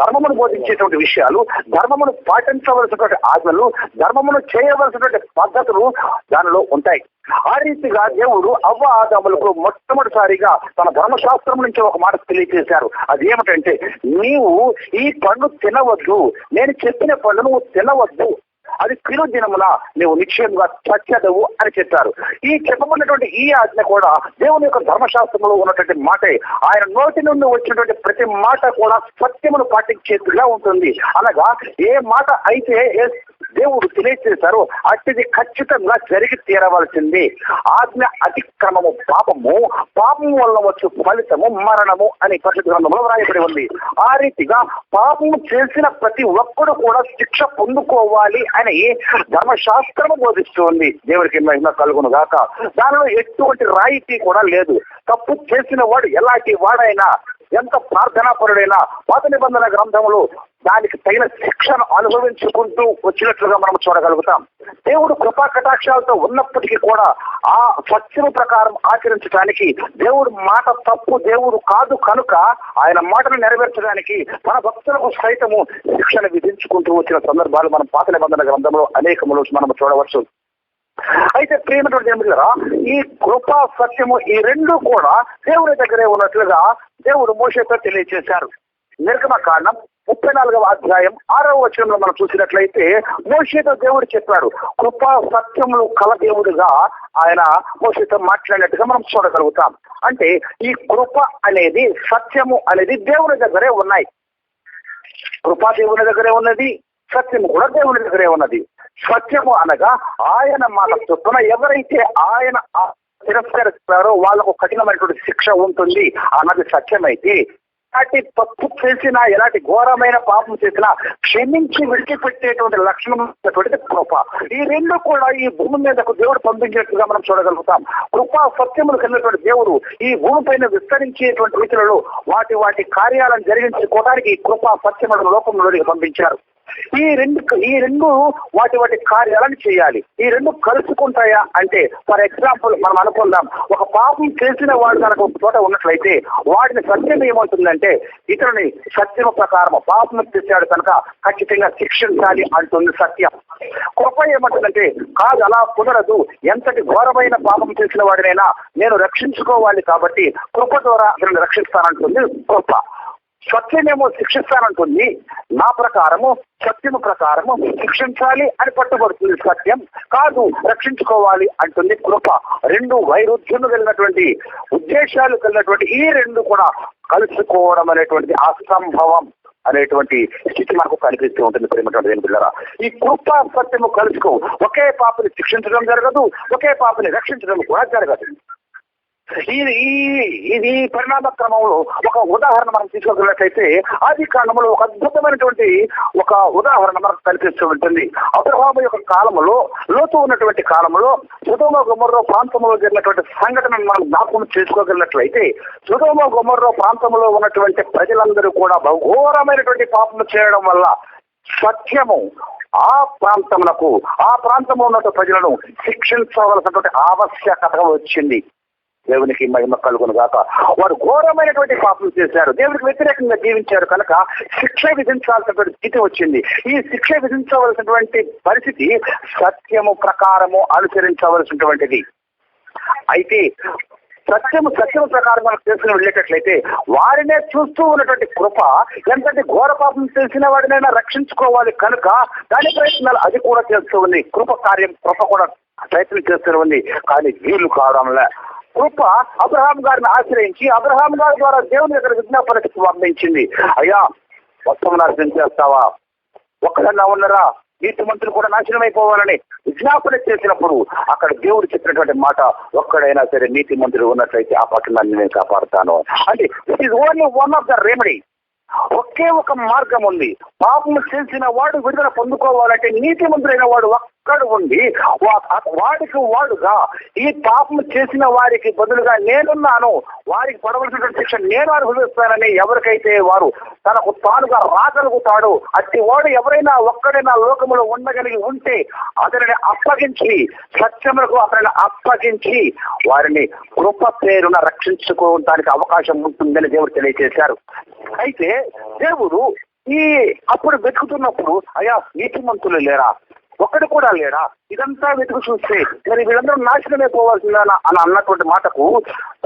ధర్మమును బోధించేటువంటి విషయాలు ధర్మమును పాటించవలసినటువంటి ఆజ్ఞలు ధర్మమును చేయవలసినటువంటి పద్ధతులు దానిలో ఉంటాయి. ఆ రీతిగా దేవుడు అవ్వ ఆదాములకు మొట్టమొదటిసారిగా తన ధర్మశాస్త్రం నుంచి ఒక మాట తెలియజేశారు. అది ఏమిటంటే నీవు ఈ పండు తినవద్దు నేను చెప్పిన పండు నువ్వు తినవద్దు. అది తిరు దినమున నీవు నిశ్చయంగా చచ్చదవు అని చెప్పారు. ఈ చెప్పబడినటువంటి ఈ ఆజ్ఞ కూడా దేవుని యొక్క ధర్మశాస్త్రంలో ఉన్నటువంటి మాటే. ఆయన నోటి నుండి వచ్చినటువంటి ప్రతి మాట కూడా సత్యమును పాటించేట్టుగా ఉంటుంది. అనగా ఏ మాట అయితే దేవుడు తెలియజేశారో అతిది ఖచ్చితంగా జరిగి తీరవలసింది. ఆజ్ఞ అతిక్రమము పాపము పాపము వల్ల వచ్చు ఫలితము మరణము అని పరిశుద్ధ గ్రంథంలో వ్రాయబడి ఉంది. ఆ రీతిగా పాపము చేసిన ప్రతి ఒక్కడు కూడా శిక్ష పొందుకోవాలి అని ధర్మశాస్త్రము బోధిస్తుంది దేవుడికి మహిమ కలుగును గాక. దానిలో ఎటువంటి రాయితీ కూడా లేదు. తప్పు చేసిన వాడు ఎలాంటి వాడైనా ఎంత ప్రార్థనాపరుడైనా పాత నిబంధన గ్రంథంలో దానికి తగిన శిక్షను అనుభవించుకుంటూ వచ్చినట్లుగా మనం చూడగలుగుతాం. దేవుడు కృపా కటాక్షాలతో ఉన్నప్పటికీ కూడా ఆ సత్యం ప్రకారం ఆచరించడానికి దేవుడు మాట తప్పు దేవుడు కాదు కనుక ఆయన మాటను నెరవేర్చడానికి మన భక్తులకు సైతము శిక్షణ విధించుకుంటూ వచ్చిన సందర్భాలు మనం పాత నిబంధన గ్రంథంలో అనేకములు మనం చూడవచ్చు. అయితే ప్రేమటువంటి ఏమిటరా ఈ కృపా సత్యము ఈ రెండు కూడా దేవుని దగ్గరే ఉన్నట్లుగా దేవుడు మోసతో తెలియజేశారు నిర్గమ కారణం ముప్పై నాలుగవ అధ్యాయం ఆరవ వచనంలో మనం చూసినట్లయితే మోషేతో దేవుడు చెప్పాడు కృపా సత్యములు కల దేవుడుగా ఆయన మోషేతో మాట్లాడినట్టుగా మనం చూడగలుగుతాం. అంటే ఈ కృప అనేది సత్యము అనేది దేవుని దగ్గరే ఉన్నాయి కృపా దేవుని దగ్గరే ఉన్నది సత్యము కూడా దేవుని దగ్గరే ఉన్నది. సత్యము అనగా ఆయన మాట చొప్పున ఎవరైతే ఆయన తిరస్కరిస్తారో వాళ్ళకు కఠినమైనటువంటి శిక్ష ఉంటుంది. అన్నది సత్యమైతే ఎలాంటి తప్పు చేసినా ఎలాంటి ఘోరమైన పాపం చేసినా క్షమించి విడిచిపెట్టేటువంటి లక్షణం కృప. ఈ రెండు కూడా ఈ భూమి మీదకు దేవుడు పంపించినట్టుగా మనం చూడగలుగుతాం. కృపా సత్యములు కలిగినటువంటి దేవుడు ఈ భూమి పైన విస్తరించేటువంటి రీతిలో వాటి వాటి కార్యాలను జరిగించుకోవడానికి కృప కృపా సత్యములను లోకంలోనికి పంపించారు. ఈ రెండు ఈ రెండు వాటి వాటి కార్యాలను చేయాలి. ఈ రెండు కలుసుకుంటాయా అంటే ఫర్ ఎగ్జాంపుల్ మనం అనుకుందాం ఒక పాపం చేసిన వాడు కనుక ఒక చోట ఉన్నట్లయితే వాడిని సత్యం ఏమవుతుందంటే ఇతరుని సత్యం ప్రకారం పాపం చేశాడు కనుక ఖచ్చితంగా శిక్షించాలి అంటుంది సత్యం. కృప ఏమంటుందంటే కాదు అలా కుదరదు. ఎంతటి ఘోరమైన పాపం చేసిన వాడినైనా నేను రక్షించుకోవాలి కాబట్టి కృప ద్వారా అతను రక్షిస్తానంటుంది కృప. సత్యమేమో శిక్షిస్తానంటుంది నా ప్రకారము సత్యము ప్రకారము శిక్షించాలి అని పట్టుబడుతుంది సత్యం. కాదు రక్షించుకోవాలి అంటుంది కృప. రెండు వైరుధ్యము కలిగినటువంటి ఉద్దేశాలు కలిగినటువంటి ఈ రెండు కూడా కలుసుకోవడం అనేటువంటిది అసంభవం అనేటువంటి స్థితి మనకు కనిపిస్తూ ఉంటుంది. ప్రేమటువంటి దేని పిల్లరా ఈ కృప సత్యము కలుసుకో. ఒకే పాపని శిక్షించడం జరగదు ఒకే పాపని రక్షించడం కూడా జరగదు. ఇది ఈ ఇది పరిణామ క్రమంలో ఒక ఉదాహరణ మనం తీసుకోగలిగినట్లయితే ఆది కాలంలో ఒక అద్భుతమైనటువంటి ఒక ఉదాహరణ మనకు కనిపిస్తూ ఉంటుంది. అబ్రహాము యొక్క కాలంలో లోతు ఉన్నటువంటి కాలంలో సుధోమ గుమర్రో ప్రాంతంలో జరిగినటువంటి సంఘటనను మనం జ్ఞాపకం చేసుకోగలిగినట్లయితే సుధోమ గుమర్రో ప్రాంతంలో ఉన్నటువంటి ప్రజలందరూ కూడా బహుఘోరమైనటువంటి పాపం చేయడం వల్ల సత్యము ఆ ప్రాంతములకు ఆ ప్రాంతంలో ఉన్నటువంటి ప్రజలను శిక్షించవలసినటువంటి ఆవశ్యకత వచ్చింది. దేవునికి మహిమ కలుగును గాక. వారు ఘోరమైనటువంటి పాపం చేశారు. దేవునికి వ్యతిరేకంగా జీవించారు కనుక శిక్ష విధించాల్సినటువంటి స్థితి వచ్చింది. ఈ శిక్ష విధించవలసినటువంటి పరిస్థితి సత్యము ప్రకారము అనుసరించవలసినటువంటిది. అయితే సత్యము సత్యము ప్రకారం మనం తెలుసుకుని వెళ్ళేటట్లయితే వారినే చూస్తూ ఉన్నటువంటి కృప ఎంతటి ఘోర పాపం తెలిసిన వాడినైనా రక్షించుకోవాలి కనుక దాని ప్రయత్నాలు అది కూడా చేస్తూ ఉంది. కృప కార్యం కృప కూడా ప్రయత్నం చేస్తూ ఉంది. కానీ వీళ్ళు కావడం కృప అబ్రహాం గారిని ఆశ్రయించి అబ్రహాం గారి ద్వారా దేవుని దగ్గర విజ్ఞాపనకి పంపించింది అయ్యా మొత్తం నాశనం చేస్తావా? ఒక్కడన్నా ఉన్నరా? నీతి మంత్రులు కూడా నాశనం అయిపోవాలని విజ్ఞాపన చేసినప్పుడు అక్కడ దేవుడు చెప్పినటువంటి మాట ఒక్కడైనా సరే నీతి మంత్రులు ఉన్నట్లయితే ఆ పట్టణాన్ని నేను కాపాడుతాను. అంటే it is only one of the remedy ఒకే ఒక మార్గం ఉంది. పాపం చేసిన వాడు విడుదల పొందుకోవాలంటే నీతి మంత్రులైన వాడు ఒక్కడు ఉండి వాడికి వాడుగా. ఈ పాపం చేసిన వారికి బదులుగా నేనున్నాను. వారికి పడవలసినటువంటి శిక్ష నేను అనుభవిస్తానని ఎవరికైతే వారు తనకు తానుగా రాగలుగుతాడో అట్టి వాడు ఎవరైనా ఒక్కడైనా లోకములో ఉండగలిగి ఉంటే అతనిని అప్పగించి సత్యములకు అతనిని అప్పగించి వారిని కృప పేరున రక్షించుకోవడానికి అవకాశం ఉంటుందని దేవుడు తెలియజేశారు. అయితే దేవుడు ఈ అప్పుడు వెతుకుతున్నప్పుడు అయ్యా నీతిమంతులు లేరా? ఒక్కడు కూడా లేడా? ఇదంతా వెతుకు చూస్తే మరి వీళ్ళందరూ నాశనమే పోవాల్సిందా అని అన్నటువంటి మాటకు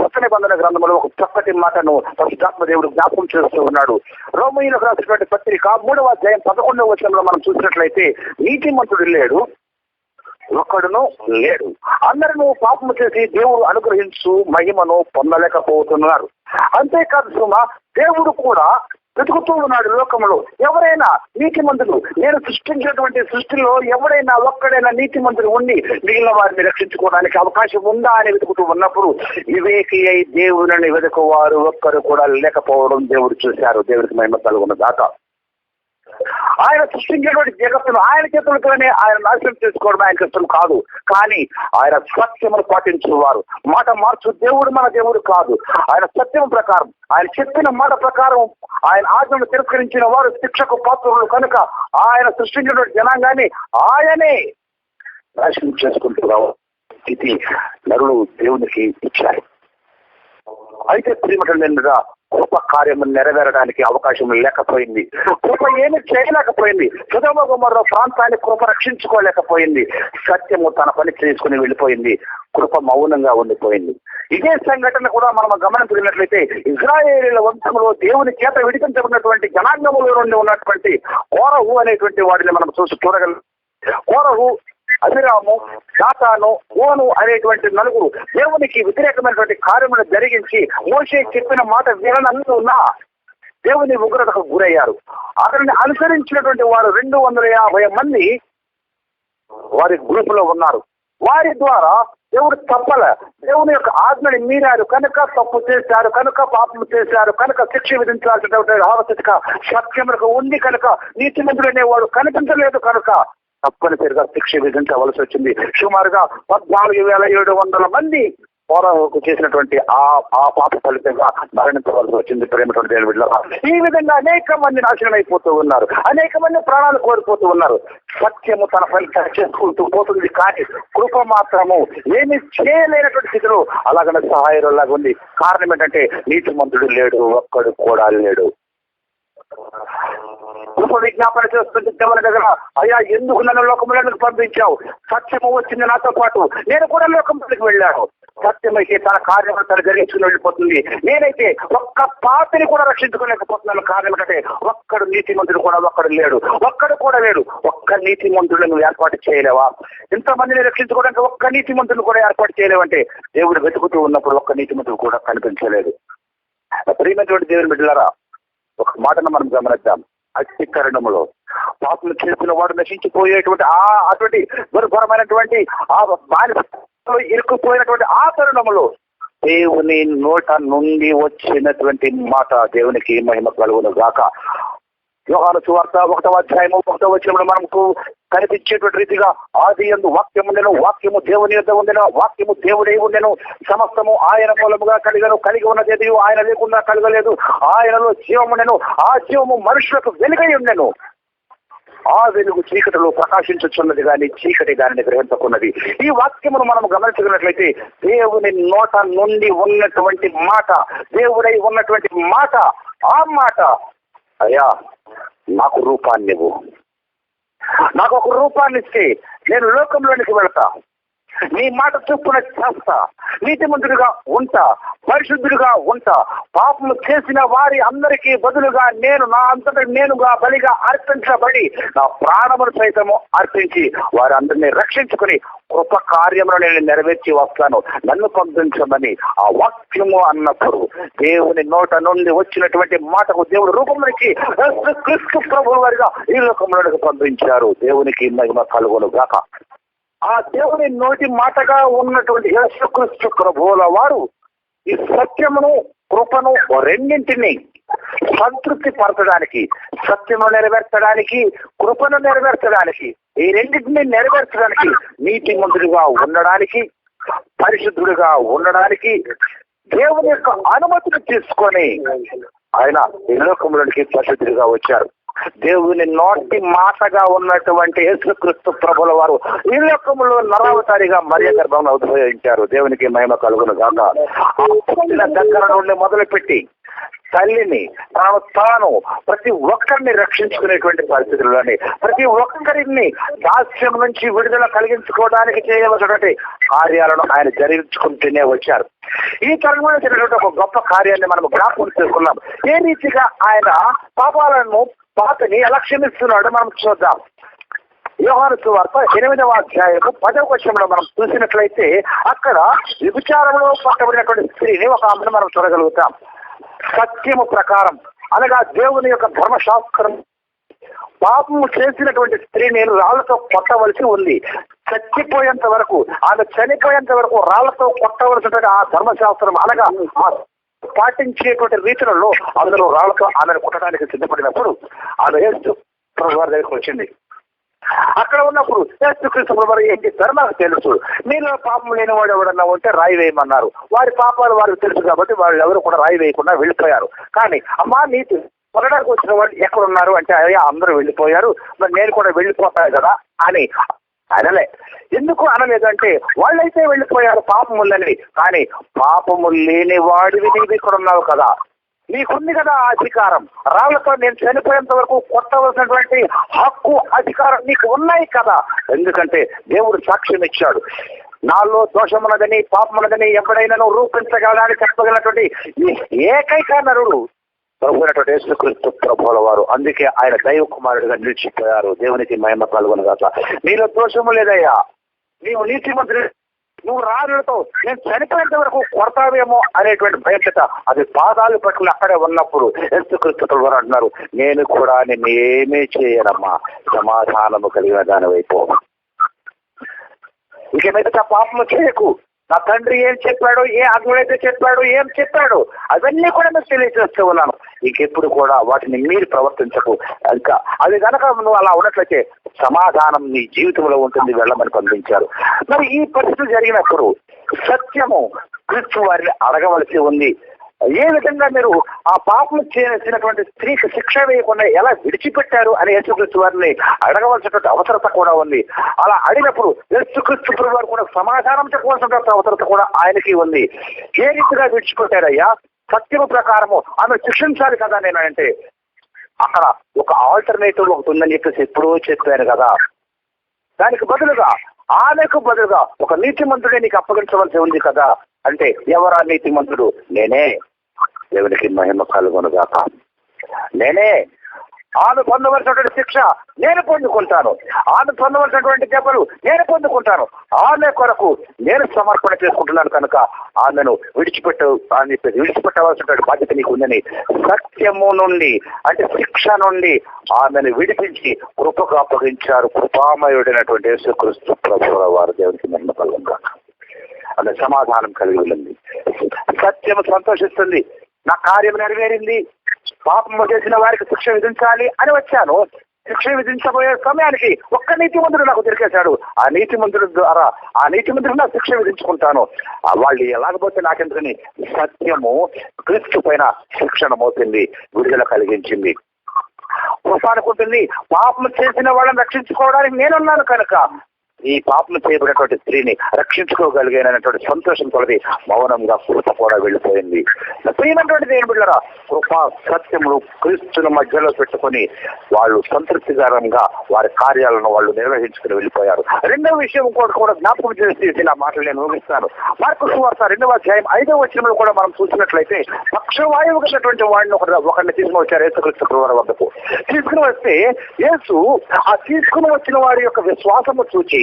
కొత్త నిబంధన గ్రంథంలో ఒక చక్కటి మాటను పరిశుద్ధాత్మ దేవుడు జ్ఞాపకం చేస్తూ ఉన్నాడు. రోమయ్యలకు రాసినటువంటి పత్రిక మూడవ అధ్యాయం పదకొండవ వచనంలో మనం చూసినట్లయితే నీతిమంతుడు లేడు ఒక్కడును లేడు. అందరూ పాపము చేసి దేవుడు అనుగ్రహించు మహిమను పొందలేకపోతున్నారు. అంతేకాదు సుమ దేవుడు కూడా వెతుకుతూ ఉన్నాడు లోకంలో ఎవరైనా నీతిమంతులు నేను సృష్టించినటువంటి సృష్టిలో ఎవరైనా ఒక్కడైనా నీతిమంతులు ఉండి మిగిలిన వారిని రక్షించుకోవడానికి అవకాశం ఉందా అని వెతుకుతూ ఉన్నప్పుడు వివేకి అయి దేవుని వెతుకువారు ఒక్కరు కూడా లేకపోవడం దేవుడు చూశారు. దేవుడికి మహిమ కలుగున్న దాకా ఆయన సృష్టించినటువంటి జగత్తును ఆయన చేతులతోనే ఆయన నాశనం చేసుకోవడం ఆయన కష్టం కాదు. కానీ ఆయన సత్యమును పాటించేవారు. మాట మార్చు దేవుడు మన దేవుడు కాదు. ఆయన సత్యం ప్రకారం ఆయన చెప్పిన మాట ప్రకారం ఆయన ఆజ్ఞను తిరస్కరించిన వారు శిక్షకు పాత్రులు కనుక ఆయన సృష్టించినటువంటి జనాంగాన్ని ఆయనే నాశనం చేసుకుంటున్నావు స్థితి నరుడు దేవునికి ఇచ్చారు. అయితే ప్రియమటం కృప కార్యము నెరవేరడానికి అవకాశం లేకపోయింది. కృప ఏమి చేయలేకపోయింది. సుధమగుమర్ర ప్రాంతాన్ని కృప రక్షించుకోలేకపోయింది. సత్యము తన పని చేసుకుని వెళ్ళిపోయింది. కృప మౌనంగా ఉండిపోయింది. ఇదే సంఘటన కూడా మనం గమనించినట్లయితే ఇజ్రాయేలీల వంశంలో దేవుని చేత విడిపించబడినటువంటి జనాంగములో నుండి ఉన్నటువంటి కోరహు అనేటువంటి వాడిని మనం చూసి చూడగలం. కోరహు అభిరాము శాతాను ఓను అనేటువంటి నలుగురు దేవునికి వ్యతిరేకమైనటువంటి కార్యములు జరిగించి మోసే చెప్పిన మాట విననందున దేవుని ఉగ్రతకు గురయ్యారు. అతన్ని అనుసరించినటువంటి వారు రెండు వందల యాభై మంది వారి గ్రూప్లో ఉన్నారు. వారి ద్వారా దేవుడు తప్పల దేవుని యొక్క ఆజ్ఞని మీరారు. కనుక తప్పు చేశారు కనుక పాపం చేశారు కనుక శిక్ష విధించాల్సినటువంటి ఆవశ్యక సత్యములకు ఉంది కనుక నీతిమంతుడు అనేవాడు కనిపించలేదు కనుక తప్పనిసరిగా శిక్ష విధించవలసి వచ్చింది. సుమారుగా పద్నాలుగు వేల ఏడు వందల మంది పోరాకు చేసినటువంటి ఆ ఆ పాప ఫలితంగా మరణించవలసి వచ్చింది. ప్రేమటువంటి దేవుని బిడ్డలారా. ఈ విధంగా అనేక మంది నాశనం అయిపోతూ ఉన్నారు. అనేక మంది ప్రాణాలు కోల్పోతూ ఉన్నారు. సత్యము తన ఫలితాలు చేసుకుంటూ పోతుంది కానీ కృప మాత్రము ఏమి చేయలేనటువంటి స్థితిలో అలాగనే సహాయంలాగా ఉంది. కారణం ఏంటంటే నీతిమంతుడు లేడు ఒక్కడు కూడా లేడు. కృప విజ్ఞాపన చేస్తుంది దేవుని దగ్గర. అయ్యా ఎందుకు నన్ను లోకములకు పంపించావు? సత్యము వచ్చింది నాతో పాటు. నేను కూడా లోకములకు వెళ్ళాను. సత్యమైతే తన కార్యం తన జరిగించుకుని వెళ్ళిపోతుంది. నేనైతే ఒక్క పాపిని కూడా రక్షించుకోలేకపోతున్నాను కారణం కంటే ఒక్కడు మంత్రులు కూడా ఒక్కడు లేడు. ఒక్కడు కూడా లేడు. ఒక్క నీతిమంతుడు నువ్వు ఏర్పాటు చేయలేవా? ఇంతమందిని రక్షించుకోవడానికి ఒక్క నీతి మంత్రులు కూడా ఏర్పాటు చేయలేవంటే దేవుడు వెతుకుతూ ఉన్నప్పుడు ఒక్క నీతి మంత్రులు కూడా కనిపించలేదు. ప్రియమైనటువంటి దేవుని బిడ్డలారా ఒక మాటను మనం గమనిద్దాం. అతి కరణములో పాపలు చేసిన వాడు నశించిపోయేటువంటి ఆ అటువంటి దుర్భరమైనటువంటి ఆ బానిసలో ఇరుక్కుపోయినటువంటి ఆ తరుణములో దేవుని నోట నుండి వచ్చినటువంటి మాట దేవునికి మహిమ కలుగును గాక. వ్యవహార సువార్త ఒకటవ అధ్యాయము ఒకటవ వచ్చినప్పుడు మనకు కనిపించేటువంటి రీతిగా ఆది ఎందు వాక్యం ఉండెను వాక్యము దేవుని యొక్క ఉండెను వాక్యము దేవుడై ఉండెను. సమస్తము ఆయన మూలముగా కలిగను కలిగి ఉన్నది ఆయన లేకుండా కలగలేదు. ఆయనలో జీవం ఉండెను ఆ జీవము మనుషులకు వెలుగై ఉండెను. ఆ వెలుగు చీకటిలో ప్రకాశించుచున్నది కానీ చీకటి దానిని గ్రహించుకున్నది ఈ వాక్యమును మనం గమనించుకున్నట్లయితే దేవుని నోట నుండి ఉన్నటువంటి మాట దేవుడై ఉన్నటువంటి మాట ఆ మాట అయ్యా నాకు రూపాన్ని ఇవ్వు. నాకు ఒక రూపాన్ని ఇస్తే నేను లోకంలోనికి వెళతా. నీ మాట చొప్పున చేస్తా. నీతిమంతుడిగా ఉంటా. పరిశుద్ధుడిగా ఉంటా. పాపము చేసిన వారి అందరికీ బదులుగా నేను నా అంతటి నేనుగా బలిగా అర్పించబడి నా ప్రాణమును సైతము అర్పించి వారి అందరినీ రక్షించుకుని కృప కార్యములు నేను నెరవేర్చి వస్తాను. నన్ను పంపించమని ఆ వాక్యము అన్నప్పుడు దేవుని నోట నుండి వచ్చినటువంటి మాటకు దేవుడు రూపంలోకి క్రిస్తు ప్రభు వారిగా ఈ లోకంలోనికి పంపించారు. దేవునికి మహిమ కలుగును గాక ఆ దేవుని నోటి మాటగా ఉన్నటువంటి యేసుక్రీస్తు ప్రభువుల వారు ఈ సత్యమును కృపను రెండింటిని సంతృప్తి పరచడానికి సత్యము నెరవేర్చడానికి కృపను నెరవేర్చడానికి ఈ రెండింటిని నెరవేర్చడానికి నీతి మంత్రుడిగా ఉండడానికి పరిశుద్ధుడిగా ఉండడానికి దేవుని యొక్క అనుమతిని తీసుకొని ఆయన ఈ లోకంలోనికి పరిశుద్ధుడిగా వచ్చారు. దేవుని నోటి మాటగా ఉన్నటువంటి యేసుక్రీస్తు ప్రభుల వారు ఈ లోకంలో నరావతారిగా మరియ గర్భంలో ఉద్భవించారు. దేవునికి మహిమ కలుగును కాక దగ్గర నుండి మొదలుపెట్టి తల్లిని తాను తాను ప్రతి ఒక్కరిని రక్షించుకునేటువంటి పరిస్థితుల్లోని ప్రతి ఒక్కరిని దాస్యం నుంచి విడుదల కలిగించుకోవడానికి చేయవలసినటువంటి కార్యాలను ఆయన జరిగించుకుంటూనే వచ్చారు. ఈ తరంలో జరిగినటువంటి ఒక గొప్ప కార్యాన్ని మనం జ్ఞాపకం చేసుకున్నాం. ఏ రీతిగా ఆయన పాపాలను పాతని ఎలా క్షమిస్తున్నాడో మనం చూద్దాం. యోహాను సువార్త ఎనిమిదవ అధ్యాయము పదవ వచనంలో మనం చూసినట్లయితే అక్కడ విభిచారంలో పట్టబడినటువంటి స్త్రీని ఒక ఆమెను మనం చూడగలుగుతాం. సత్యము ప్రకారం అనగా దేవుని యొక్క ధర్మశాస్త్రం. పాపము చేసినటువంటి స్త్రీ నేను రాళ్ళతో కొట్టవలసి ఉంది. చచ్చిపోయేంత వరకు ఆమె చనిపోయేంత వరకు రాళ్ళతో కొట్టవలసినటువంటి ఆ ధర్మశాస్త్రం అనగా ఆ పాటించేటువంటి రీతులలో అందరూ రాళ్ళతో ఆమెను కుట్టడానికి సిద్ధపడినప్పుడు ఆమె ఏస్తు ప్రభు వారి దగ్గరికి వచ్చింది. అక్కడ ఉన్నప్పుడు యేసుక్రీస్తు ప్రభు ఏం నాకు తెలుసు. మీలో పాపం లేని వాడు ఎవడన్నా ఉంటే రాయి వేయమన్నారు. వారి పాపాలు వారికి తెలుసు కాబట్టి వాళ్ళు ఎవరు కూడా రాయి వేయకుండా వెళ్ళిపోయారు. కానీ అమ్మా నీతి కొనడానికి వచ్చిన వాళ్ళు ఎక్కడ ఉన్నారు అంటే అయ్యా అందరూ వెళ్ళిపోయారు. మరి నేను కూడా వెళ్ళిపోతాను కదా అని అనలే ఎందుకు అనలేదంటే వాళ్ళైతే వెళ్ళిపోయారు పాపములని. కానీ పాపము లేని వాడివి నీవి ఇక్కడ ఉన్నావు కదా. నీకుంది కదా ఆ అధికారం. రాళ్ళతో నేను చనిపోయేంత వరకు కొట్టవలసినటువంటి హక్కు అధికారం నీకు ఉన్నాయి కదా. ఎందుకంటే దేవుడు సాక్ష్యం ఇచ్చాడు. నాలో దోషమున్నదని పాపమున్నదని ఎప్పుడైనా రూపించగలడానికి చెప్పగలటువంటి ఏకైక నరుడు ప్రభుత్వ యేసుక్రీస్తు వారు. అందుకే ఆయన దైవ కుమారుడిగా నిలిచిపోయారు. దేవునికి మహిమ పాల్గొనగాక నీలో దోషము లేదయ్యా. నీవు నీతిమంతుడు నువ్వు రాజులతో నేను చనిపోయేంత వరకు కొడతావేమో అనేటువంటి భయంకత అది పాదాలు పట్టుకుని అక్కడే ఉన్నప్పుడు యేసుక్రీస్తు వారు అంటున్నారు నేను కూడా నేను ఏమీ చేయనమ్మా. సమాధానము కలిగిన దానివైపు. ఇక మీదట పాపము చేయకు. నా తండ్రి ఏం చెప్పాడు? ఏ ఆజ్ఞలైతే చెప్పాడు? ఏం చెప్పాడు? అవన్నీ కూడా మేము తెలియజేస్తూ ఉన్నాను. ఇంకెప్పుడు కూడా వాటిని మీరు ప్రవర్తించకు. ఇంకా అది కనుక నువ్వు అలా ఉన్నట్లయితే సమాధానం నీ జీవితంలో ఉంటుంది వెళ్ళమని పంపించారు. మరి ఈ పరిస్థితి జరిగినప్పుడు సత్యము క్రీస్తు వారిని అడగవలసి ఉంది. ఏ విధంగా మీరు ఆ పాపం చేసినటువంటి స్త్రీకి శిక్ష వేయకుండా ఎలా విడిచిపెట్టారు అని యేసుక్రీస్తు వారిని అడగవలసినటువంటి అవసరత కూడా ఉంది. అలా అడిగినప్పుడు యేసుక్రీస్తు వారు కూడా సమాధానం చెప్పవలసినటువంటి అవసరత కూడా ఆయనకి ఉంది. ఏ రీతిగా విడిచిపెట్టారయ్యా? సత్యము ప్రకారము ఆమె శిక్షించాలి కదా నేను అంటే. అక్కడ ఒక ఆల్టర్నేటివ్ ఒకటి ఉందని చెప్పేసి ఎప్పుడో చెప్పాను కదా. దానికి బదులుగా ఆమెకు బదులుగా ఒక నీతిమంతుడే నీకు అప్పగించవలసి ఉంది కదా. అంటే ఎవరా నీతిమంతుడు? నేనే. దేవునికి మహిమ కలుగునుగాక. నేనే ఆమె పొందవలసినటువంటి శిక్ష నేను పొందుకుంటాను. ఆమె పొందవలసినటువంటి దెబ్బలు నేను పొందుకుంటాను. ఆమె కొరకు నేను సమర్పణ చేసుకుంటున్నాను కనుక ఆమెను విడిచిపెట్టు అని చెప్పేసి విడిచిపెట్టవలసినటువంటి బాధ్యత నీకు ఉందని సత్యము నుండి అంటే శిక్ష నుండి ఆమెను విడిపించి కృపకు అప్పగించారు కృపామయుడైనటువంటి యేసుక్రీస్తు ప్రభుల వారు దేవునికి మహిమ కలుగుగాక అనే సమాధానం కలిగి ఉంది సత్యము సంతోషిస్తుంది. నా కార్యం నెరవేరింది. పాపం చేసిన వారికి శిక్ష విధించాలి అని వచ్చాను. శిక్ష విధించబోయే సమయానికి ఒక్క నీతిమంతుడు నాకు దొరికేశాడు. ఆ నీతిమంతుడి ద్వారా ఆ నీతిమంతుడు నాకు శిక్ష విధించుకుంటాను. వాళ్ళు ఎలాగపోతే నాకెందుకని? సత్యము క్రీస్తు పైన శిక్షణ మోపింది విడుదల కలిగించింది. కృప పాపం చేసిన వాళ్ళని రక్షించుకోవడానికి నేనున్నాను కనుక. ఈ పాపలు చేయబడినటువంటి స్త్రీని రక్షించుకోగలిగినటువంటి సంతోషం తొలగి మౌనంగా పూత కూడా వెళ్ళిపోయింది. ప్రియమైనటువంటి ఏం బిళ్ళరా కృపా సత్యములు క్రీస్తుల మధ్యలో పెట్టుకొని వాళ్ళు సంతృప్తికరంగా వారి కార్యాలను వాళ్ళు నిర్వహించుకుని వెళ్ళిపోయారు. రెండవ విషయం కూడా కూడా జ్ఞాపకం చేసి ఇలా మాటలు నేను ఊహిస్తాను మార్కు సువార్త రెండవ అధ్యాయం ఐదవ వచనంలో కూడా మనం చూసినట్లయితే పక్షవాయువు కలిగినటువంటి వాడిని ఒకరిని తీసుకుని వచ్చారు యేసుక్రీస్తు వద్దకు. తీసుకుని వస్తే యేసు ఆ తీసుకుని వచ్చిన వారి యొక్క విశ్వాసము చూచి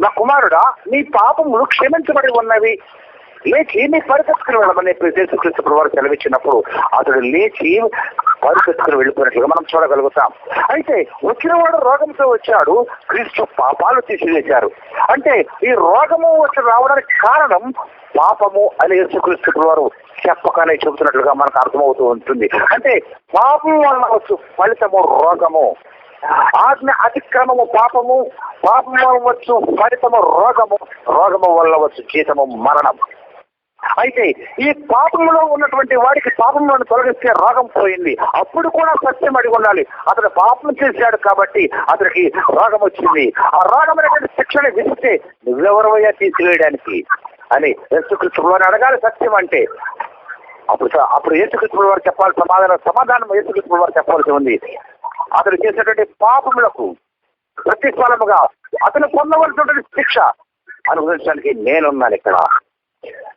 నా కుమారుడా నీ పాపములు క్షమించబడి ఉన్నవి. లేచి నీ పరిపెత్తుకుని వెళ్ళమని యేసుక్రీస్తు ప్రభువారు సెలవిచ్చినప్పుడు అతడు లేచి పరిపెత్తుకుని వెళ్ళిపోయినట్లుగా మనం చూడగలుగుతాం. అయితే వచ్చినవాడు రోగంతో వచ్చాడు క్రీస్తు పాపాలు తీసివేశారు. అంటే ఈ రోగము వచ్చి రావడానికి కారణం పాపము అని యేసుక్రీస్తు వారు చెప్పకనే చెబుతున్నట్లుగా మనకు అర్థమవుతూ ఉంటుంది. అంటే పాపం వలన వచ్చు ఫలితము రోగము. ఆజ్ఞ అతిక్రమము పాపము. పాపం వలన వచ్చు ఫలితము రోగము. రోగము వల్ల వచ్చు జీతము మరణం. అయితే ఈ పాపంలో ఉన్నటువంటి వాడికి పాపంలో తొలగిస్తే రాగం పోయింది. అప్పుడు కూడా సత్యం అడిగి ఉండాలి. అతను పాపం చేశాడు కాబట్టి అతనికి రాగం వచ్చింది. ఆ రాగం అనేటువంటి శిక్షణ విధిస్తే నువ్వెవరవయ్యా తీసివేయడానికి? అని యేసుక్రీస్తు అడగాలి సత్యం అంటే. అప్పుడు అప్పుడు యేసుకృష్ణుడు వారు చెప్పాలి సమాధానం సమాధానం యేసుకృష్ణుడు వారు చెప్పాల్సి ఉంది. అతను చేసినటువంటి పాపములకు ప్రతిఫలముగా అతను పొందవలసినటువంటి శిక్ష అనుభవించడానికి నేనున్నాను ఇక్కడ.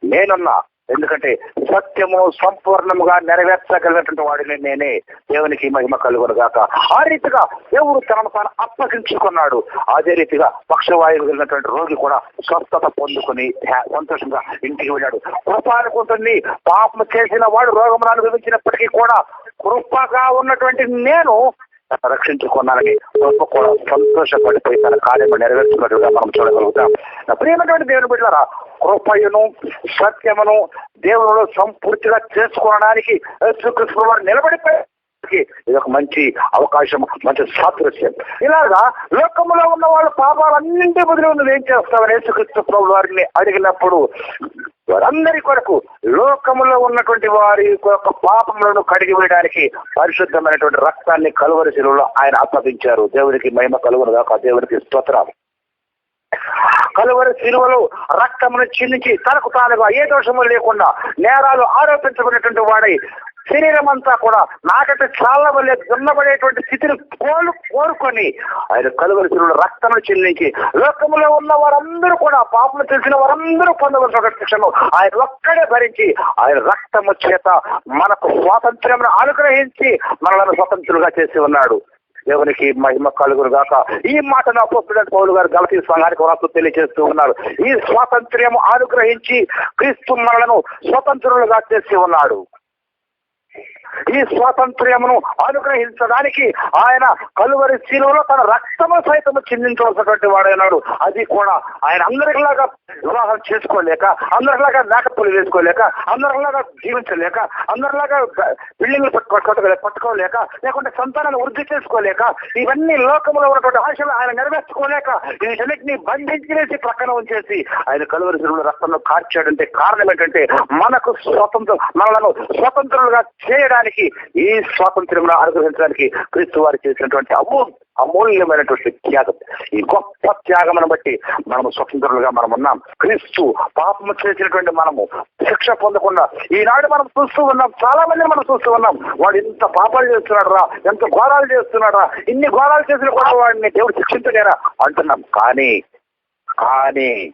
నేనున్నా. ఎందుకంటే సత్యము సంపూర్ణముగా నెరవేర్చగలిగినటువంటి వాడిని నేనే. దేవునికి మహిమ కలుగునుగాక ఆ రీతిగా దేవుడు తనను తాను అప్పగించుకున్నాడు అదే రీతిగా పక్షవాయువు కలిగినటువంటి రోగి కూడా స్వస్థత పొందుకుని సంతోషంగా ఇంటికి వెళ్ళాడు. కృపానుకుంటుంది పాపం చేసిన వాడు రోగమును అనుభవించినప్పటికీ కూడా కృపగా ఉన్నటువంటి నేను రక్షించుకున్నానని గొప్ప కూడా సంతోషపడిపోయి తన కార్యము నెరవేర్చుకున్నట్టుగా మనం చూడగలుగుతాం. ప్రియమైనటువంటి దేవుని బిడ్డలారా కృపయును సత్యమును దేవుడు సంపూర్తిగా చేసుకోవడానికి యేసుక్రీస్తు వారు నిలబడిపోయి ఇది ఒక మంచి అవకాశం మంచి సాదృశ్యం. ఇలాగా లోకములో ఉన్న వాళ్ళ పాపాలన్నింటి బదులు నువ్వు ఏం చేస్తావని యేసుక్రీస్తు ప్రభు వారిని అడిగినప్పుడు వారందరి కొరకు లోకములో ఉన్నటువంటి వారి యొక్క పాపములను కడిగి వేయడానికి పరిశుద్ధమైనటువంటి రక్తాన్ని కలువరి శిలువలో ఆయన అప్పగించారు దేవునికి మహిమ కలుగును కాక దేవునికి స్తోత్రం. కలువరి శిలువలు రక్తమును చిందించి తనకు తానుగా ఏ దోషము లేకుండా నేరాలు ఆరోపించుకున్నటువంటి వాడై శరీరం అంతా కూడా నాకైతే చాలా వల్లే దున్నబడేటువంటి స్థితిని కోలు కోరుకొని ఆయన కలువరి రక్తము చెల్లించి లోకంలో ఉన్న వారందరూ కూడా పాపను తెలిసిన వారందరూ పొందవలసిన శిక్షను ఆయన ఒక్కడే భరించి ఆయన రక్తము చేత మనకు స్వాతంత్ర్యం అనుగ్రహించి మనలను స్వతంత్రులుగా చేసి ఉన్నాడు. దేవునికి మహిమ కలుగురు గాక ఈ మాటను అపోస్తుడైన పౌలు గారు గలతీ సంఘానికి వరకు తెలియజేస్తూ ఉన్నారు. ఈ స్వాతంత్ర్యం అనుగ్రహించి క్రీస్తు మనలను స్వతంత్రులుగా చేసి ఉన్నాడు. ఈ స్వాతంత్ర్యమును అనుగ్రహించడానికి ఆయన కలువరి శిలువలో తన రక్తము సైతము చిందించవలసినటువంటి వాడైనాడు. అది కూడా ఆయన అందరిలాగా వివాహం చేసుకోలేక అందరిలాగా మేకప్పులు వేసుకోలేక అందరిలాగా జీవించలేక అందరిలాగా బిల్డింగ్లు పట్టుకోలేక పట్టుకోలేక లేకుంటే సంతానాన్ని వృద్ధి చేసుకోలేక ఇవన్నీ లోకంలో ఉన్నటువంటి ఆశలు ఆయన నెరవేర్చుకోలేక వీటన్నిటిని బంధించేసి పక్కన ఉంచేసి ఆయన కలువరి శిలువలో రక్తంలో కార్చాడంటే కారణం ఏంటంటే మనకు స్వతంత్రం మనలను స్వతంత్రులుగా చేయడానికి ఈ స్వాతంత్ర్యం అనుగ్రహించడానికి క్రీస్తు వారు చేసినటువంటి అమూ అమూల్యమైనటువంటి త్యాగం. ఈ గొప్ప త్యాగమును బట్టి మనము స్వతంత్రులుగా మనం ఉన్నాం. క్రీస్తు పాపము చేసినటువంటి మనము శిక్ష పొందకుండా ఈనాడు మనం చూస్తూ ఉన్నాం. చాలా మందిని మనం చూస్తూ ఉన్నాం. వాడు ఇంత పాపాలు చేస్తున్నాడు రా ఎంత ఘోరాలు చేస్తున్నాడు రా ఇన్ని ఘోరాలు చేసిన కూడా వాడిని దేవుడు శిక్షించలేరా అంటున్నాం. కానీ కానీ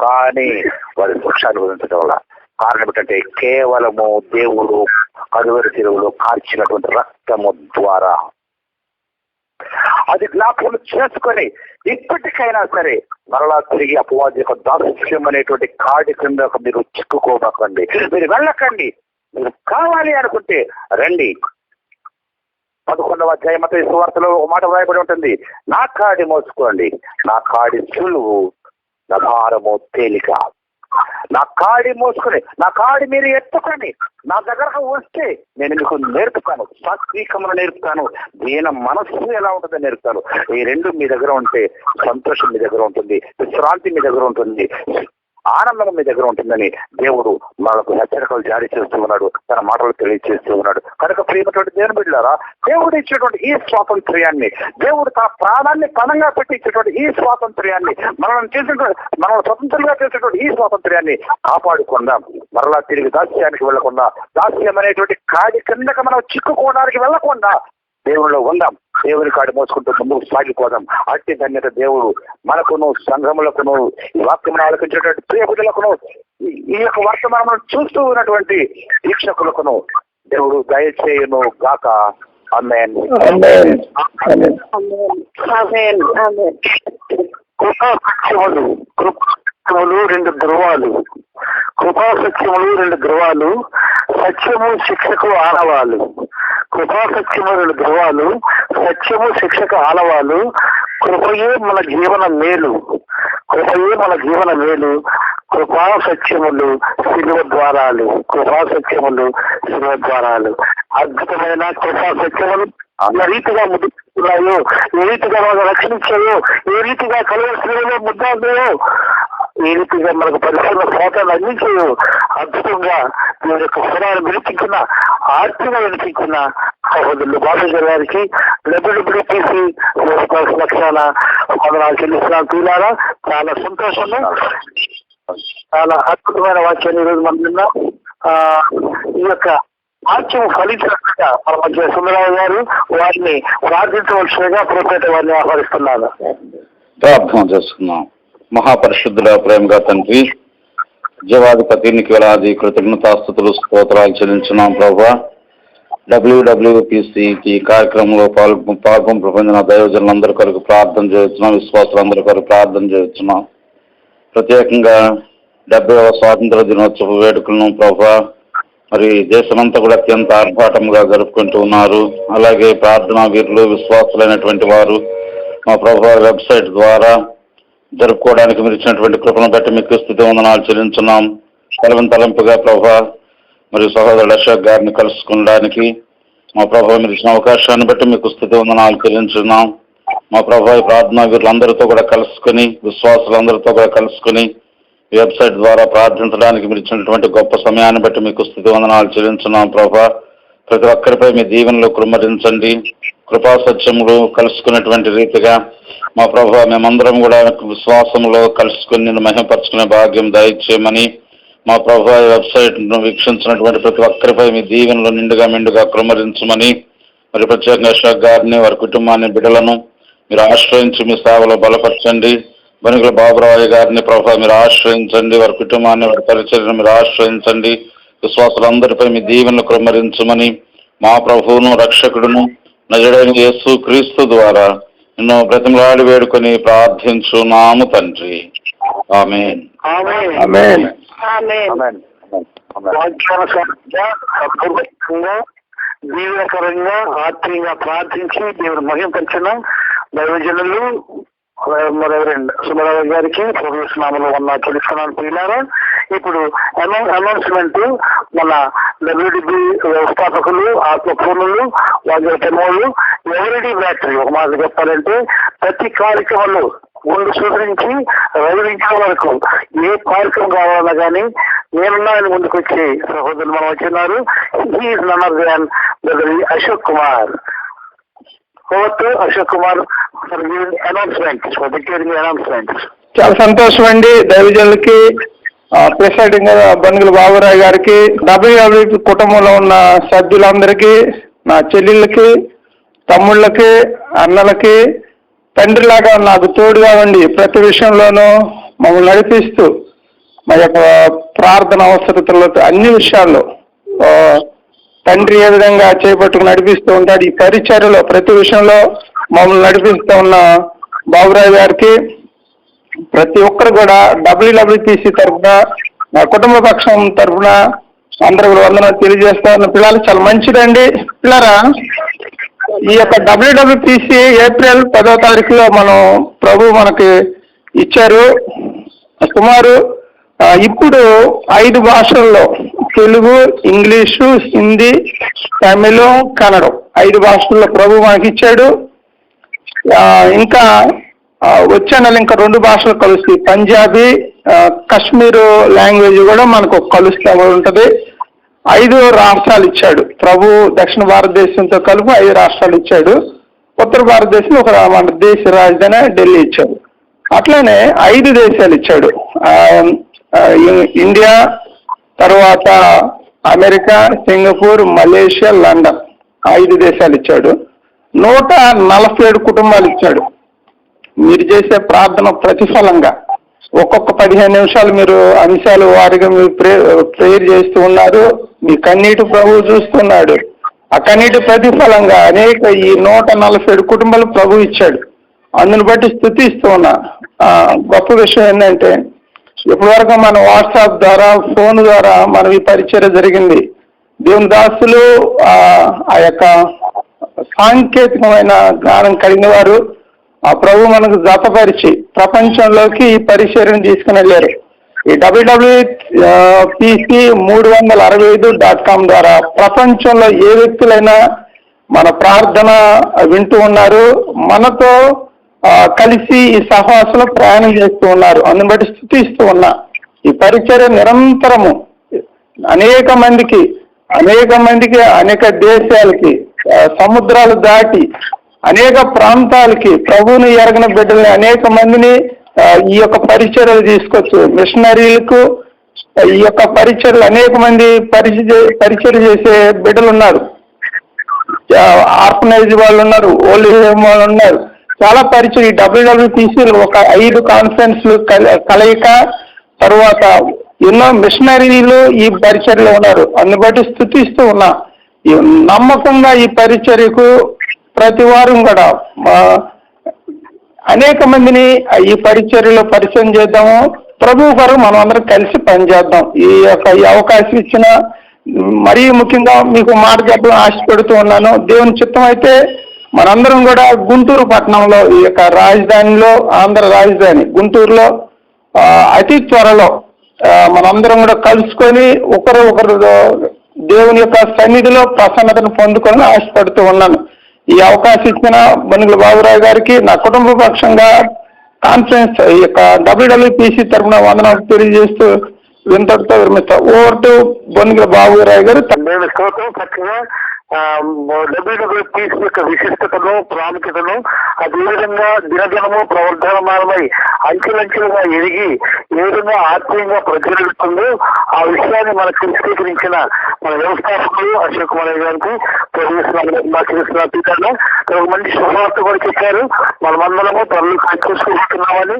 కానీ వారి శిక్ష అనుభవించడం వల్ల కారణం ఏంటంటే కేవలము దేవుడు కలువరి చెరువులో కార్చినటువంటి రక్తము ద్వారా. అది జ్ఞాపకం చేసుకొని ఇప్పటికైనా సరే మరలా తిరిగి అపవాది యొక్క దాస్యం అనేటువంటి కాడి కింద మీరు చిక్కుకోబకండి మీరు వెళ్ళకండి. మీరు కావాలి అనుకుంటే రండి. పదకొండవ అధ్యాయ మత సువార్తలో ఒక మాట వ్రాయబడి ఉంటుంది. నా కాడి మోసుకోండి. నా కాడి సులువు నా భారము తేలిక. నా కాడి మోసుకొని నా కాడి మీరు ఎత్తుకొని నా దగ్గరకు వస్తే నేను మీకు నేర్పుతాను సాత్వికమును నేర్పుతాను దీని మనస్సు ఎలా ఉంటుందో నేర్పుతాను. ఈ రెండు మీ దగ్గర ఉంటే సంతోషం మీ దగ్గర ఉంటుంది విశ్రాంతి మీ దగ్గర ఉంటుంది ఆనందం మీ దగ్గర ఉంటుందని దేవుడు మనకు హెచ్చరికలు జారీ చేస్తూ ఉన్నాడు తన మాటలు తెలియజేస్తూ ఉన్నాడు. కనుక ప్రియమైనటువంటి దేవుని బిడ్డారా దేవుడు ఇచ్చేటువంటి ఈ స్వాతంత్ర్యాన్ని దేవుడు తన ప్రాణాన్ని పణంగా పెట్టి ఇచ్చేటువంటి ఈ స్వాతంత్ర్యాన్ని మనం చేసినటువంటి మనం స్వతంత్రంగా చేసేటువంటి ఈ స్వాతంత్ర్యాన్ని కాపాడుకుందాం. మరలా తిరిగి దాస్యానికి వెళ్ళకుండా దాస్యం అనేటువంటి కాడి కిందకి మనం చిక్కుకోవడానికి వెళ్ళకుండా దేవుళ్ళు ఉందాం. దేవుని కాడి మోసుకుంటూ ముందుకు సాగిపోదాం. అట్టి ధన్యత దేవుడు మనకును సంఘములకును ఈ వాక్యం ఆలోచించేటువంటి ప్రియకులకును ఈ- ఈ యొక్క వర్తమానం చూస్తూ ఉన్నటువంటి వీక్షకులకును దేవుడు దయచేయును గాక. అమ్మేన్. Amen. సత్యములు రెండు ధ్రువాలు కృపాసత్యములు రెండు ధ్రువాలు సత్యము శిక్షకు ఆనవాలు. కృపాసత్యము రెండు ధ్రువాలు సత్యము శిక్షకు ఆనవాలు. కృపయే మన జీవన మేలు. కృపయే మన జీవన మేలు. కృపా సత్యములు శిలువ ద్వారాలు. కృపా సత్యములు శిలువ ద్వారాలు. అద్భుతమైన కృపా సత్యములు అన్న రీతిగా ముద్దుతున్నాయో ఏ రీతిగా మనం రక్షించాయో ఏ రీతిగా కలవస్తున్నాయో ముద్దాయో ఏ రీతిగా మనకు పరిశ్రమ ఫోటోలు అందించాయో అద్భుతంగా మీ యొక్క స్వరాన్ని వినిపించిన ఆర్తిగా వినిపించిన సహోదరులు బాబు గారికి డబ్ల్యూబిడిపిసి లక్షణ వందనాలు చెల్లిస్తున్నాను. తీరాలా చాలా సంతోషము. చాలా అద్భుతమైన వాక్యాన్ని ఈరోజు మనం విన్నాం. ఈ యొక్క వాక్యం ఫలించినట్లుగా మన మధ్య సుందరరావు గారు వారిని ప్రార్థించవలసినగా ప్రభుత్వ వారిని ఆహ్వానిస్తున్నాను. ప్రార్థన చేస్తున్నాం. మహాపరిశుద్ధుల ప్రేమగా తండ్రి జీవాధిపతి నీకు వేలాది కృతజ్ఞతాస్థుతులు స్తోత్రాలు చెల్లించున్నాం ప్రభా. డబ్ల్యూడబ్ల్యూపిసికి కార్యక్రమంలో పాల్గొ పాల్గొన పొందిన దైవజనులందరి కొరకు ప్రార్థన చేస్తున్నాం విశ్వాసులందరి కొరకు ప్రార్థన చేస్తున్నాం. ప్రత్యేకంగా డెబ్బైవ స్వాతంత్ర దినోత్సవ వేడుకలను ప్రభా మరి దేశమంతా కూడా అత్యంత ఆర్భాటంగా జరుపుకుంటూ ఉన్నారు. అలాగే ప్రార్థనా వీరులు విశ్వాసులైనటువంటి వారు మా ప్రభు వెబ్సైట్ ద్వారా జరుపుకోవడానికి మీరు ఇచ్చినటువంటి కృపను బట్టి మీకు స్థితి వందనాలు చెల్లించున్నాం. తలవని తలంపుగా ప్రభా మరియు సహోదరుడు అశోక్ గారిని కలుసుకోవడానికి మా ప్రభావ మీరు ఇచ్చిన అవకాశాన్ని బట్టి మీకు స్థితి వందనాలు చెల్లించున్నాం. మా ప్రభావ ప్రార్థనా వీరులందరితో కూడా కలుసుకొని విశ్వాసులందరితో కూడా కలుసుకొని వెబ్సైట్ ద్వారా ప్రార్థించడానికి మీరు ఇచ్చినటువంటి గొప్ప సమయాన్ని బట్టి మీకు స్థితి వందనాలు చెల్లించున్నాం ప్రభా. ప్రతి ఒక్కరిపై మీ దీవెనలో కృమ్మరించండి కృపా సత్యములు కలుసుకున్నటువంటి రీతిగా మా ప్రభా మేమందరం కూడా విశ్వాసంలో కలుసుకుని నేను మహిమపరచుకునే భాగ్యం దయచేయమని మా ప్రభా వెబ్సైట్ను వెబ్సైట్ను వీక్షించినటువంటి ప్రతి ఒక్కరిపై మీ దీవెనలో నిండుగా మిండుగా కృమ్మరించమని మరి ప్రత్యేకంగా అశోక్ గారిని వారి కుటుంబాన్ని బిడలను మీరు ఆశ్రయించి మీ సేవలో బలపరచండి. బనుగుల బాబురావు గారిని ప్రభా మీరు ఆశ్రయించండి వారి కుటుంబాన్ని వారి పరిచర్యను మీరు ఆశ్రయించండి. విశ్వాసులందరిపై మీ దీవెనలు కృమ్మరించమని మా ప్రభువును రక్షకుడును నజడైన యేసు క్రీస్తు ద్వారా నిన్ను బ్రతిమలాడి వేడుకొని ప్రార్థించున్నాము తండ్రి. ఆమెన్. ఆమేన్. వాక్యానుసారంగా అపూర్వకంగా దీవెనకరంగా ఆత్మీయంగా ప్రార్థించి దేవుడు మహింపరిచిన దైవజనులు సుబ్బారావు గారికి నామలో ఉన్న తెలుసుకున్నాను పిల్లారా ఇప్పుడు అనౌన్స్మెంట్ మన డబ్ల్యూడిబి వ్యవస్థాపకులు ఆత్మపూర్ణులు వాళ్ళ టెమోలు ఎవరిడి బ్యాటరీ ఒక మాట చెప్పాలంటే ప్రతి కార్యక్రమంలో ముందు సూచించి రవించే వరకు ఏ కార్యక్రమం కావాలన్నా కానీ నేనున్నా ఆయన ముందుకు వచ్చి సహోదరులు మనం వచ్చినారు. He is other than Ashok Kumar. Fourth Ashok Kumar for announcement for announcement చాలా సంతోషం అండి. దైవజనులకి ప్రెసిడెంట్ బనుగుల బాబురావు గారికి డబ్ల్యూడబ్ల్యూ కుటుంబంలో ఉన్న సభ్యులందరికీ నా చెల్లెళ్ళకి తమ్ముళ్ళకి అన్నలకి తండ్రిలాగా నాకు తోడుగా ఉండి ప్రతి విషయంలోనూ మమ్మల్ని నడిపిస్తూ మా యొక్క ప్రార్థన అవసరతలో అన్ని విషయాల్లో తండ్రి ఏ విధంగా చేపట్టుకు నడిపిస్తూ ఉంటాడు ఈ పరిచర్లో ప్రతి విషయంలో మమ్మల్ని నడిపిస్తూ ఉన్న బాబురావు గారికి ప్రతి ఒక్కరు కూడా డబ్ల్యూడబ్ల్యూపీసీ తరఫున నా కుటుంబ పక్షం తరఫున అందరూ వందన తెలియజేస్తున్న పిల్లలు చాలా మంచిదండి. పిల్లరా ఈ యొక్క డబ్ల్యూడబ్ల్యూపీసీ ఏప్రిల్ పదో తారీఖులో మనం ప్రభు మనకి ఇచ్చారు. సుమారు ఇప్పుడు ఐదు భాషల్లో తెలుగు ఇంగ్లీషు హిందీ తమిళం కన్నడం ఐదు భాషల్లో ప్రభు మనకి ఇచ్చాడు ఇంకా వచ్చే నెల ఇంకా రెండు భాషలు కలుస్తాయి. పంజాబీ కశ్మీరు లాంగ్వేజ్ కూడా మనకు కలుస్తూ ఉంటుంది. ఐదు రాష్ట్రాలు ఇచ్చాడు ప్రభు దక్షిణ భారతదేశంతో కలిపి ఐదు రాష్ట్రాలు ఇచ్చాడు ఉత్తర భారతదేశం ఒక మన దేశ రాజధాని ఢిల్లీ ఇచ్చాడు అట్లనే ఐదు దేశాలు ఇచ్చాడు ఇండియా తర్వాత అమెరికా సింగపూర్ మలేషియా లండన్ ఐదు దేశాలు ఇచ్చాడు నూట నలభై ఏడు కుటుంబాలు ఇచ్చాడు మీరు చేసే ప్రార్థన ప్రతిఫలంగా. ఒక్కొక్క పదిహేను నిమిషాలు మీరు అంశాలు వారిగా మీరు ప్రే ప్రేయర్ చేస్తూ ఉన్నారు. మీ కన్నీటి ప్రభు చూస్తున్నాడు. ఆ కన్నీటి ప్రతిఫలంగా అనేక ఈ నూట నలభై ఏడు కుటుంబాలు ప్రభు ఇచ్చాడు. అందుని బట్టి స్థుతిస్తూ ఉన్నా. గొప్ప విషయం ఏంటంటే ఇప్పటివరకు మన వాట్సాప్ ద్వారా ఫోన్ ద్వారా మనం ఈ పరిచయం జరిగింది. దేవుని దాసులు ఆ యొక్క సాంకేతికమైన జ్ఞానం కలిగిన వారు ఆ ప్రభు మనకు జతపరిచి ప్రపంచంలోకి ఈ పరిచర్యను తీసుకుని వెళ్ళారు. ఈ డబ్ల్యూడబ్ల్యూ పిసి మూడు వందల అరవై ఐదు డాట్ కామ్ ద్వారా ప్రపంచంలో ఏ వ్యక్తులైనా మన ప్రార్థన వింటూ ఉన్నారు. మనతో కలిసి ఈ సహవాసంలో ప్రయాణం చేస్తూ ఉన్నారు. అందుని బట్టి స్థుతిస్తూ ఉన్నా. ఈ పరిచర్య నిరంతరము. అనేక మందికి అనేక మందికి అనేక దేశాలకి సముద్రాలు దాటి అనేక ప్రాంతాలకి ప్రభువుని ఎరగిన బిడ్డల్ని అనేక మందిని ఈ యొక్క పరిచర్యలు తీసుకొచ్చు. మిషనరీలకు ఈ యొక్క పరిచయలు అనేక మంది పరిచయ పరిచయం చేసే బిడ్డలు ఉన్నారు. ఆర్ఫనైజ్ వాళ్ళు ఉన్నారు ఓల్డ్ హోమ్ వాళ్ళు ఉన్నారు. చాలా పరిచయం. ఈ డబ్ల్యూడబ్ల్యూపీసీలు ఒక ఐదు కాన్ఫరెన్స్లు కల- కలయిక తర్వాత ఎన్నో మిషనరీలు ఈ పరిచర్లో ఉన్నారు. అందుని బట్టి స్థుతిస్తూ ఉన్నా. ఈ నమ్మకంగా ఈ పరిచర్యకు ప్రతి వారం కూడా అనేక మందిని ఈ పరిచర్యలో పరిచయం చేద్దాము. ప్రభు గారు మనం అందరం కలిసి పనిచేద్దాం. ఈ యొక్క ఈ అవకాశం ఇచ్చిన మరీ ముఖ్యంగా మీకు మాట చెప్పడం ఆశ పెడుతూ ఉన్నాను. దేవుని చిత్తం అయితే మనందరం కూడా గుంటూరు పట్టణంలో ఈ యొక్క రాజధానిలో ఆంధ్ర రాజధాని గుంటూరులో అతి త్వరలో మనందరం కూడా కలుసుకొని ఒకరు ఒకరు దేవుని యొక్క సన్నిధిలో ప్రసన్నతను పొందుకొని ఆశపడుతూ ఉన్నాను. ఈ అవకాశం ఇచ్చిన బనుగుల బాబురావు గారికి నా కుటుంబ పక్షంగా కాన్ఫరెన్స్ ఈ యొక్క డబ్ల్యూడబ్ల్యూపీసీ తరఫున వందనాలు తెలియజేస్తూ ఇంతటితో విరమిస్తా ఓవర్ టు బొనుగుల బాబురావు గారు నేను స్తోత్రం చక్కగా డబ్ల్యూడబ్ల్యూపీసీ యొక్క విశిష్టతను ప్రాముఖ్యతను అదేవిధంగా దినదినము ప్రవర్ధనమానమై అంచెలంచెలుగా ఎదిగి ఏ విధంగా ఆత్మీయంగా ప్రచురిస్తుందో ఆ విషయాన్ని మనకు విశదీకరించిన మన వ్యవస్థాపకులు అశోక్ కుమార్ గారికి తెలియజేస్తున్న ఒక మంచి శుభవార్త కూడా చెప్పారు. మనమందరము త్వరలో చూస్తున్నామని